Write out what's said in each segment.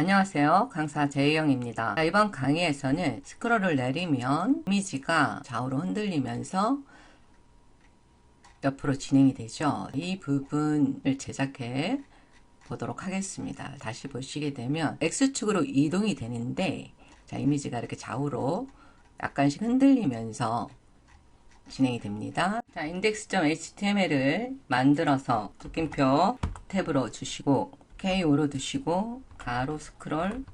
안녕하세요. 강사 제이영입니다. 자, 이번 강의에서는 스크롤을 내리면 이미지가 좌우로 흔들리면서 옆으로 진행이 되죠. 이 부분을 제작해 보도록 하겠습니다. 다시 보시게 되면 X축으로 이동이 되는데 자, 이미지가 이렇게 좌우로 약간씩 흔들리면서 진행이 됩니다. 자, index.html을 만들어서 느낌표 탭으로 주시고 K5로 두시고 가로 스크롤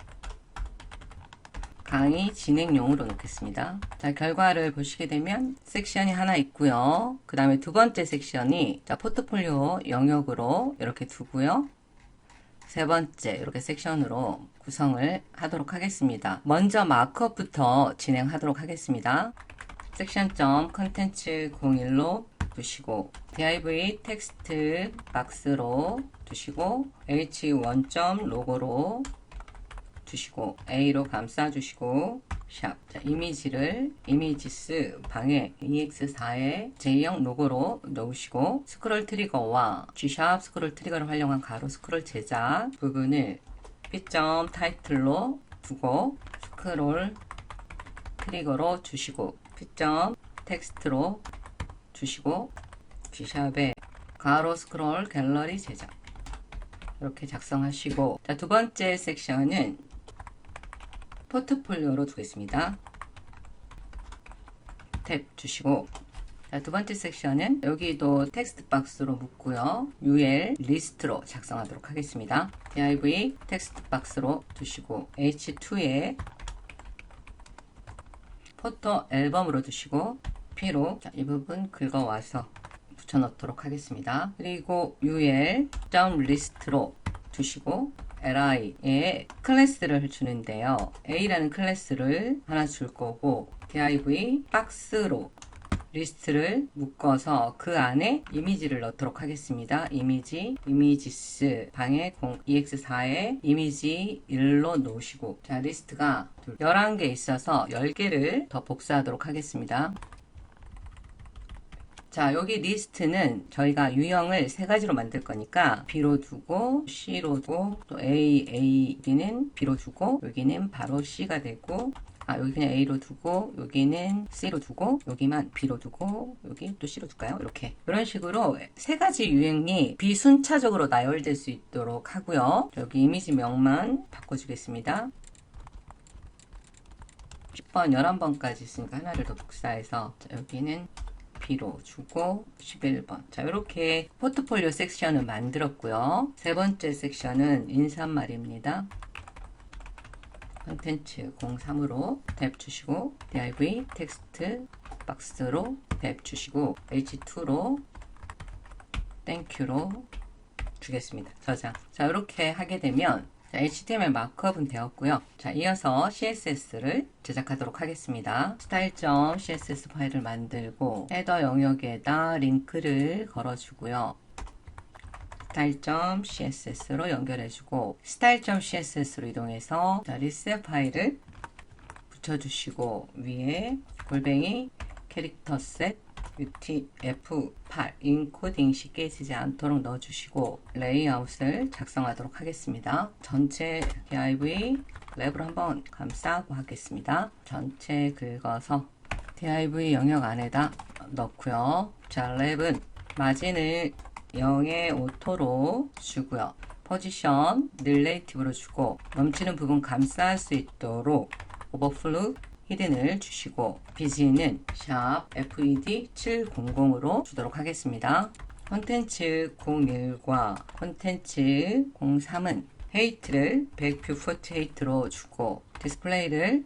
강의 진행용으로 놓겠습니다. 자, 결과를 보시게 되면 섹션이 하나 있고요. 그 다음에 두 번째 섹션이 자, 포트폴리오 영역으로 이렇게 두고요. 세 번째 이렇게 섹션으로 구성을 하도록 하겠습니다. 먼저 마크업부터 진행하도록 하겠습니다. 섹션.점 컨텐츠 01로 두시고 div 텍스트 박스로 두시고 h1점 로고로 두시고 a로 감싸 주시고 샵. 자, 이미지를 이미지스 방에 ex4의 J형 로고로 넣으시고 스크롤 트리거와 G샵 스크롤 트리거를 활용한 가로 스크롤 제작 부분을 P점 타이틀로 두고 스크롤 트리거로 주시고 P점 텍스트로 주시고 G샵에 가로 스크롤 갤러리 제작 이렇게 작성하시고 자, 두 번째 섹션은 포트폴리오로 두겠습니다. 탭 주시고 자, 두 번째 섹션은 여기도 텍스트 박스로 묶고요. UL 리스트로 작성하도록 하겠습니다. div 텍스트 박스로 두시고 h2에 포토 앨범으로 두시고 P로 자, 이 부분 긁어와서 붙여넣도록 하겠습니다. 그리고 ul 다운 리스트로 두시고 li에 클래스를 주는데요. a라는 클래스를 하나 줄 거고 div 박스로 리스트를 묶어서 그 안에 이미지를 넣도록 하겠습니다. 이미지, 이미지스 방에 2x4에 이미지 1로 놓으시고 자 리스트가 11개 있어서 10개를 더 복사하도록 하겠습니다. 자, 여기 리스트는 저희가 유형을 세 가지로 만들 거니까 B로 두고 C로 두고 또 A, A, B는 B로 두고 여기는 바로 C가 되고 아, 여기 그냥 A로 두고 여기는 C로 두고 여기만 B로 두고 여기 또 C로 둘까요? 이렇게 이런 식으로 세 가지 유형이 비순차적으로 나열될 수 있도록 하고요. 여기 이미지명만 바꿔주겠습니다. 10번, 11번까지 있으니까 하나를 더 복사해서 자, 여기는 B로 주고 11번. 자, 이렇게 포트폴리오 섹션을 만들었고요. 세 번째 섹션은 인사말입니다. 컨텐츠 03으로 탭 주시고 div 텍스트 박스로 탭 주시고 h2로 땡큐로 주겠습니다. 저장. 자, 이렇게 하게 되면 자, HTML 마크업은 되었고요. 자, 이어서 CSS를 제작하도록 하겠습니다. style.css 파일을 만들고 헤더 영역에다 링크를 걸어주고요. style.css로 연결해주고 style.css로 이동해서 자, 리셋 파일을 붙여주시고 위에 골뱅이 캐릭터 셋 UTF8 인코딩시 깨지지 않도록 넣어주시고 레이아웃을 작성하도록 하겠습니다. 전체 div 랩을 한번 감싸고 하겠습니다. 전체 긁어서 div 영역 안에다 넣고요. 자, 랩은 마진을 0의 오토로 주고요. 포지션 릴레이티브로 주고 넘치는 부분 감쌀 수 있도록 오버플루 히든을 주시고 비지는 샵 FED 700으로 주도록 하겠습니다. 콘텐츠 01과 콘텐츠 03은 헤이트를 100뷰48로 주고 디스플레이를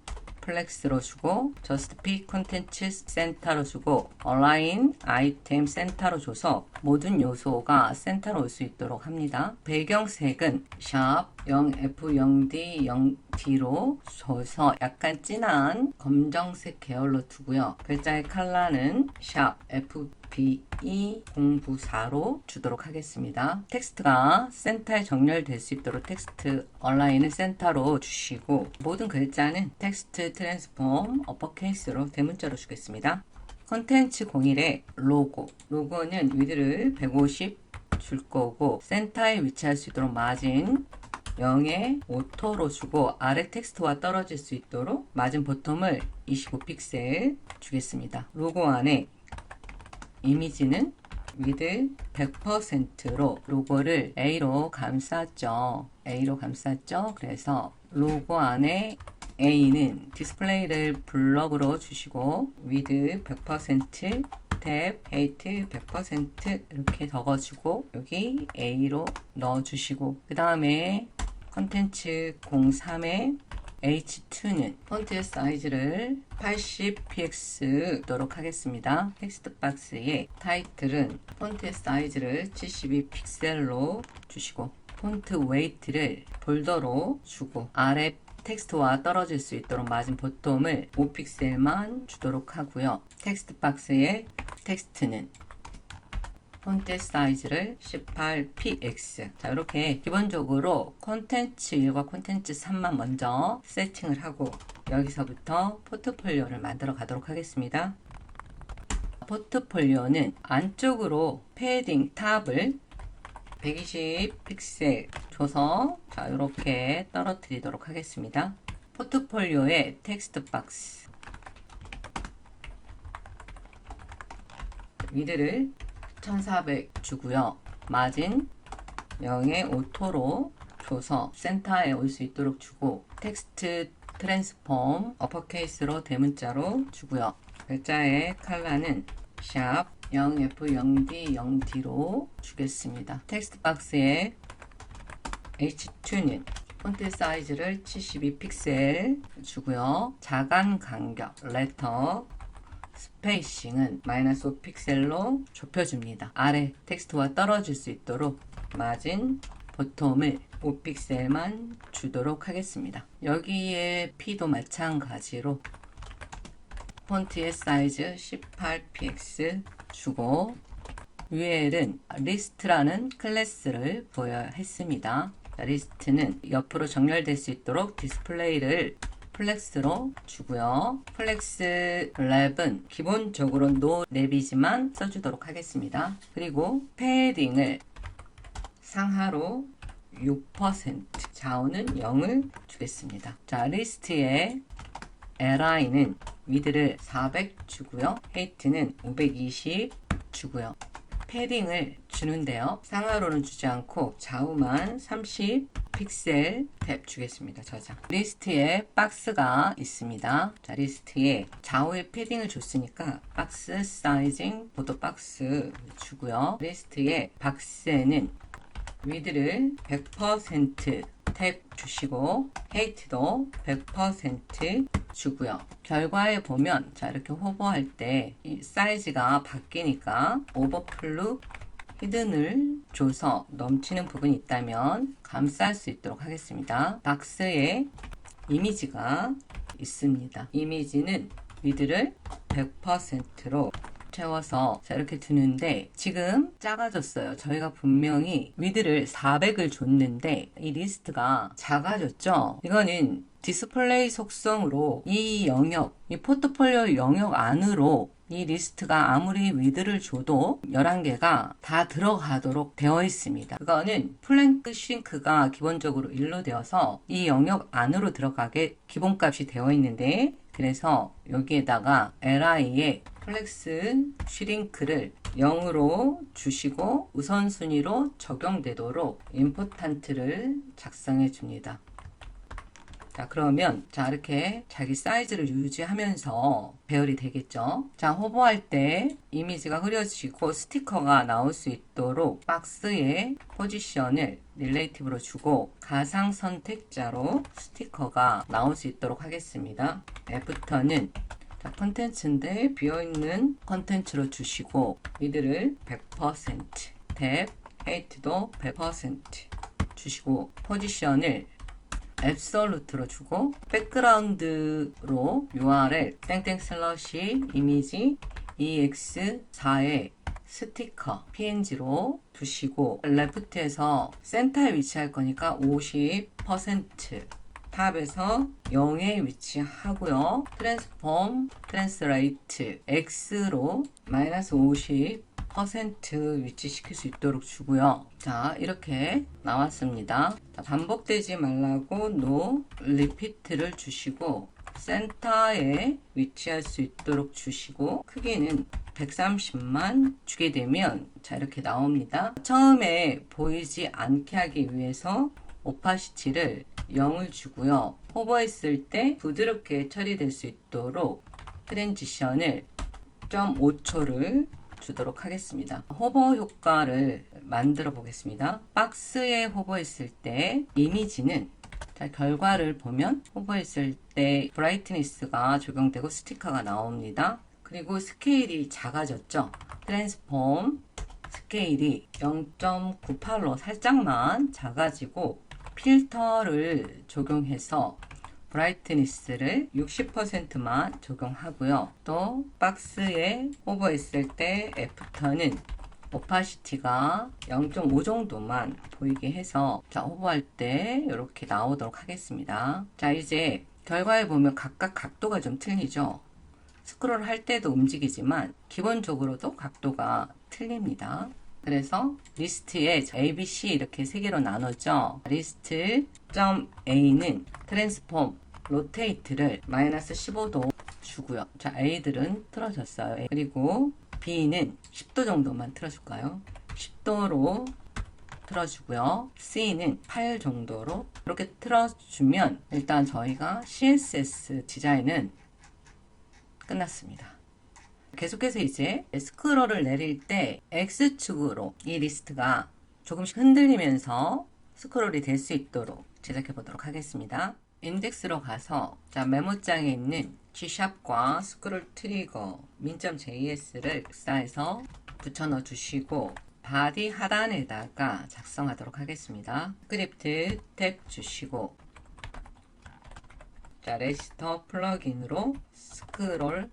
플렉스로 주고 저스트 픽 콘텐츠 센터로 주고 얼라인 아이템 센터로 줘서 모든 요소가 센터로 올 수 있도록 합니다. 배경색은 샵 0F0D 0D로 줘서 약간 진한 검정색 계열로 두고요. 글자의 컬러는 샵 F BE 공부사로 주도록 하겠습니다. 텍스트가 센터에 정렬될 수 있도록 텍스트 얼라인을 센터로 주시고 모든 글자는 텍스트 트랜스폼 어퍼케이스로 대문자로 주겠습니다. 컨텐츠 01의 로고 로고는 위드를 150 줄 거고 센터에 위치할 수 있도록 마진 0에 오토로 주고 아래 텍스트와 떨어질 수 있도록 맞은 보텀을 25픽셀 주겠습니다. 로고 안에 이미지는 위드 100%로 로고를 A로 감쌌죠. A로 감쌌죠. 그래서 로고 안에 A는 디스플레이를 블럭으로 주시고 위드 100% 탭, 헤이트 100% 이렇게 적어주고 여기 A로 넣어주시고 그 다음에 컨텐츠 03에 H2는 폰트의 사이즈를 80px 도록 하겠습니다. 텍스트 박스에 타이틀은 폰트의 사이즈를 72픽셀로 주시고 폰트 웨이트를 볼더로 주고 아래 텍스트와 떨어질 수 있도록 맞은 보통을 5픽셀만 주도록 하고요. 텍스트 박스에 텍스트는 폰트 사이즈를 18px 자 이렇게 기본적으로 콘텐츠 1과 콘텐츠 3만 먼저 세팅을 하고 여기서부터 포트폴리오를 만들어 가도록 하겠습니다. 포트폴리오는 안쪽으로 패딩 탑을 120 픽셀 줘서 자 이렇게 떨어뜨리도록 하겠습니다. 포트폴리오의 텍스트 박스. 위드를 1400 주고요. 마진 0에 오토로 줘서 센터에 올 수 있도록 주고 텍스트 트랜스폼 어퍼케이스로 대문자로 주고요. 글자의 컬러는 샵 0F0D 0D로 주겠습니다. 텍스트 박스에 H2는 폰트 사이즈를 72픽셀 주고요. 자간 간격 레터 스페이싱은 마이너스 5픽셀로 좁혀줍니다. 아래 텍스트와 떨어질 수 있도록 마진 보통을 5픽셀만 주도록 하겠습니다. 여기에 P도 마찬가지로 폰트의 사이즈 18px 주고 UL은 리스트라는 클래스를 부여야 했습니다. 리스트는 옆으로 정렬될 수 있도록 디스플레이를 플렉스로 주고요. 플렉스 랩은 기본적으로 노 랩이지만 써주도록 하겠습니다. 그리고 패딩을 상하로 6% 좌우는 0을 주겠습니다. 자 리스트에 li는 위드를 400 주고요. 헤이트는 520 주고요. 패딩을 주는데요. 상하로는 주지 않고 좌우만 30 픽셀 탭 주겠습니다. 저장. 리스트에 박스가 있습니다. 자, 리스트에 좌우에 패딩을 줬으니까 박스 사이징 보도 박스 주고요. 리스트에 박스에는 위드를 100% 탭 주시고 헤이트도 100% 주고요. 결과에 보면 자 이렇게 호버할 때 이 사이즈가 바뀌니까 오버플루 히든을 줘서 넘치는 부분이 있다면 감쌀 수 있도록 하겠습니다. 박스에 이미지가 있습니다. 이미지는 위드를 100%로 채워서 자 이렇게 두는데 지금 작아졌어요. 저희가 분명히 위드를 400을 줬는데 이 리스트가 작아졌죠. 이거는 디스플레이 속성으로 이 영역, 이 포트폴리오 영역 안으로 이 리스트가 아무리 위드를 줘도 11개가 다 들어가도록 되어 있습니다. 그거는 플랭크 싱크가 기본적으로 1로 되어서 이 영역 안으로 들어가게 기본값이 되어 있는데 그래서 여기에다가 li의 플렉스 슈링크를 0으로 주시고 우선순위로 적용되도록 임포탄트를 작성해 줍니다. 자 그러면 자 이렇게 자기 사이즈를 유지하면서 배열이 되겠죠? 자 호버할 때 이미지가 흐려지고 스티커가 나올 수 있도록 박스의 포지션을 릴레이티브로 주고 가상 선택자로 스티커가 나올 수 있도록 하겠습니다. 애프터는 자, 컨텐츠인데 비어있는 컨텐츠로 주시고 이들을 100%탭 헤이트도 100% 주시고 포지션을 앱솔루트로 주고 백그라운드로 URL 땡땡 슬러시 이미지 ex4의 스티커 png로 두시고 레프트에서 센터에 위치할 거니까 50% 탑에서 0에 위치하고요. 트랜스폼 트랜스레이트 x로 마이너스 50 퍼센트 위치시킬 수 있도록 주고요. 자, 이렇게 나왔습니다. 자, 반복되지 말라고 no repeat를 주시고 센터에 위치할 수 있도록 주시고 크기는 130만 주게 되면 자 이렇게 나옵니다. 처음에 보이지 않게 하기 위해서 오파시티를 0을 주고요. 호버했을 때 부드럽게 처리될 수 있도록 트랜지션을 0.5초를 주도록 하겠습니다. 호버 효과를 만들어 보겠습니다. 박스에 호버했을 때 이미지는 자, 결과를 보면 호버했을 때 브라이트니스가 적용되고 스티커가 나옵니다. 그리고 스케일이 작아졌죠. 트랜스폼 스케일이 0.98로 살짝만 작아지고 필터를 적용해서 브라이트니스를 60%만 적용하고요. 또 박스에 오버했을 때 애프터는 오파시티가 0.5 정도만 보이게 해서 자 오버할 때 이렇게 나오도록 하겠습니다. 자 이제 결과에 보면 각각 각도가 좀 틀리죠. 스크롤 할 때도 움직이지만 기본적으로도 각도가 틀립니다. 그래서 리스트에 A, B, C 이렇게 세 개로 나누죠. 리스트 .a는 트랜스폼 로테이트를 마이너스 15도 주고요. 자, A들은 틀어졌어요. 그리고 B는 10도 정도만 틀어줄까요? 10도로 틀어주고요. C는 8 정도로 이렇게 틀어주면 일단 저희가 CSS 디자인은 끝났습니다. 계속해서 이제 스크롤을 내릴 때 X축으로 이 리스트가 조금씩 흔들리면서 스크롤이 될 수 있도록 제작해 보도록 하겠습니다. 인덱스로 가서 자 메모장에 있는 G샵과 스크롤 트리거 min.js를 엑사에서 붙여 넣어 주시고 바디 하단에다가 작성하도록 하겠습니다. 스크립트 탭 주시고 자 레지스터 플러그인으로 스크롤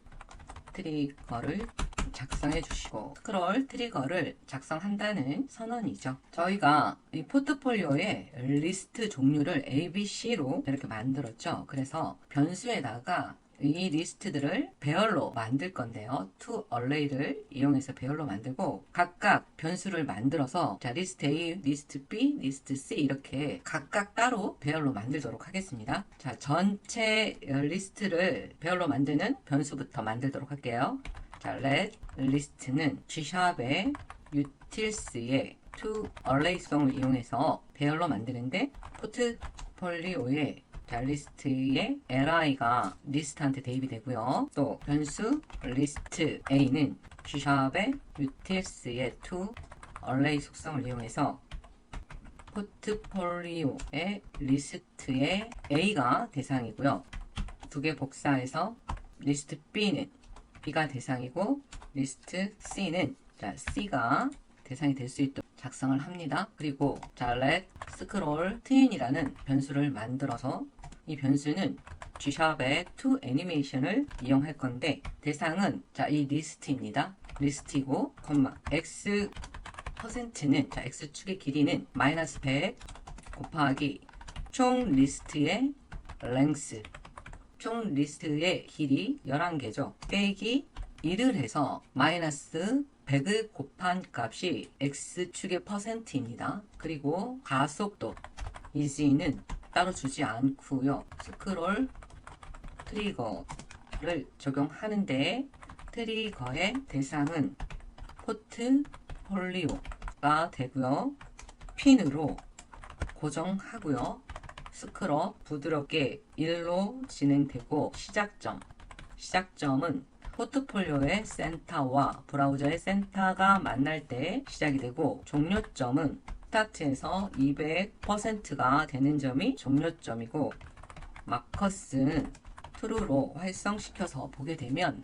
트리거를 작성해 주시고 스크롤 트리거를 작성한다는 선언이죠. 저희가 이 포트폴리오의 리스트 종류를 ABC로 이렇게 만들었죠. 그래서 변수에다가 이 리스트들을 배열로 만들 건데요. to array를 이용해서 배열로 만들고 각각 변수를 만들어서 자 리스트 A, 리스트 B, 리스트 C 이렇게 각각 따로 배열로 만들도록 하겠습니다. 자 전체 리스트를 배열로 만드는 변수부터 만들도록 할게요. 자 let 리스트는 G샵의 utils의 to array성을 이용해서 배열로 만드는데 포트폴리오에 자, 리스트의 li가 리스트한테 대입이 되고요. 또 변수 리스트 a는 G샵의 utils의 to array 속성을 이용해서 포트폴리오의 리스트의 a가 대상이고요. 두 개 복사해서 리스트 b는 b가 대상이고 리스트 c는 자, c가 대상이 될 수 있도록 작성을 합니다. 그리고 자, let scroll twin이라는 변수를 만들어서 이 변수는 G샵의 to 애니메이션을 이용할 건데 대상은 자, 이 리스트입니다. 리스트이고 콤마 x 퍼센트는 자, x축의 길이는 마이너스 100 곱하기 총 리스트의 length 총 리스트의 길이 11개죠. 빼기 1을 해서 마이너스 100을 곱한 값이 x축의 퍼센트입니다. 그리고 가속도 이지는 따로 주지 않고요. 스크롤 트리거를 적용하는데 트리거의 대상은 포트폴리오가 되고요. 핀으로 고정하고요. 스크럽 부드럽게 1로 진행되고 시작점 시작점은 포트폴리오의 센터와 브라우저의 센터가 만날 때 시작이 되고 종료점은 스타트에서 200%가 되는 점이 종료점이고 마커스는 true로 활성시켜서 보게 되면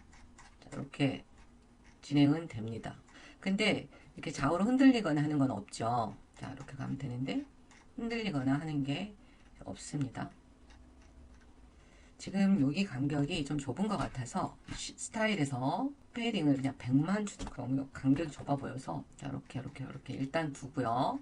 이렇게 진행은 됩니다. 근데 이렇게 좌우로 흔들리거나 하는 건 없죠. 자, 이렇게 가면 되는데 흔들리거나 하는 게 없습니다. 지금 여기 간격이 좀 좁은 것 같아서 스타일에서 페이딩을 그냥 100만 주도 너무 간격이 좁아 보여서 자, 이렇게 이렇게 이렇게 일단 두고요.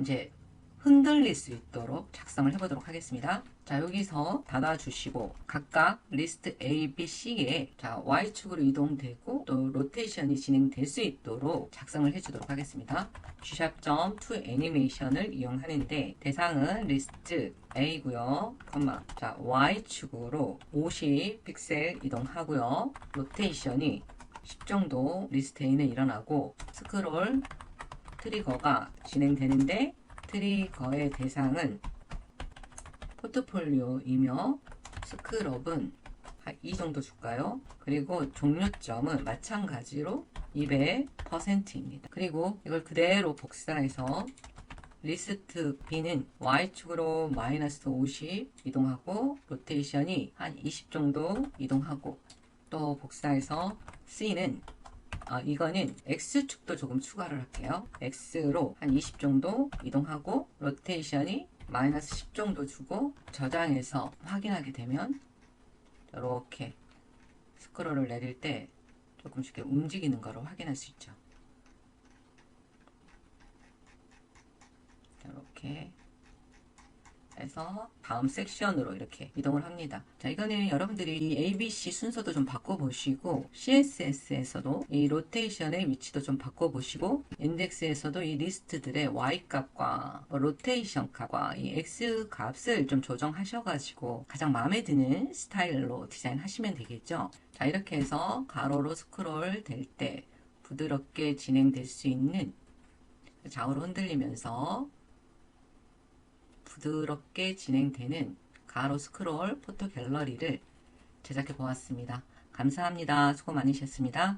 이제 흔들릴 수 있도록 작성을 해보도록 하겠습니다. 자, 여기서 닫아주시고 각각 리스트 A, B, C에 자, Y축으로 이동되고 또 로테이션이 진행될 수 있도록 작성을 해주도록 하겠습니다. G샵.to 애니메이션을 이용하는데 대상은 리스트 A고요. 컴마. 자, Y축으로 50 픽셀 이동하고요. 로테이션이 10 정도 리스트 A는 일어나고 스크롤 트리거가 진행되는데 트리거의 대상은 포트폴리오이며 스크럽은 한이 정도 줄까요? 그리고 종료점은 마찬가지로 200%입니다. 그리고 이걸 그대로 복사해서 리스트 B는 Y축으로 마이너스 50 이동하고 로테이션이 한 20 정도 이동하고 또 복사해서 C는 아, 이거는 X축도 조금 추가를 할게요. X로 한 20 정도 이동하고 로테이션이 마이너스 10 정도 주고 저장해서 확인하게 되면 이렇게 스크롤을 내릴 때 조금씩 움직이는 거를 확인할 수 있죠. 이렇게 해서 다음 섹션으로 이렇게 이동을 합니다. 자, 이거는 여러분들이 이 ABC 순서도 좀 바꿔보시고 CSS에서도 이 로테이션의 위치도 좀 바꿔보시고 인덱스에서도 이 리스트들의 Y 값과 뭐 로테이션 값과 이 X 값을 좀 조정하셔가지고 가장 마음에 드는 스타일로 디자인하시면 되겠죠. 자, 이렇게 해서 가로로 스크롤 될 때 부드럽게 진행될 수 있는 좌우로 흔들리면서 부드럽게 진행되는 가로 스크롤 포토 갤러리를 제작해 보았습니다. 감사합니다. 수고 많으셨습니다.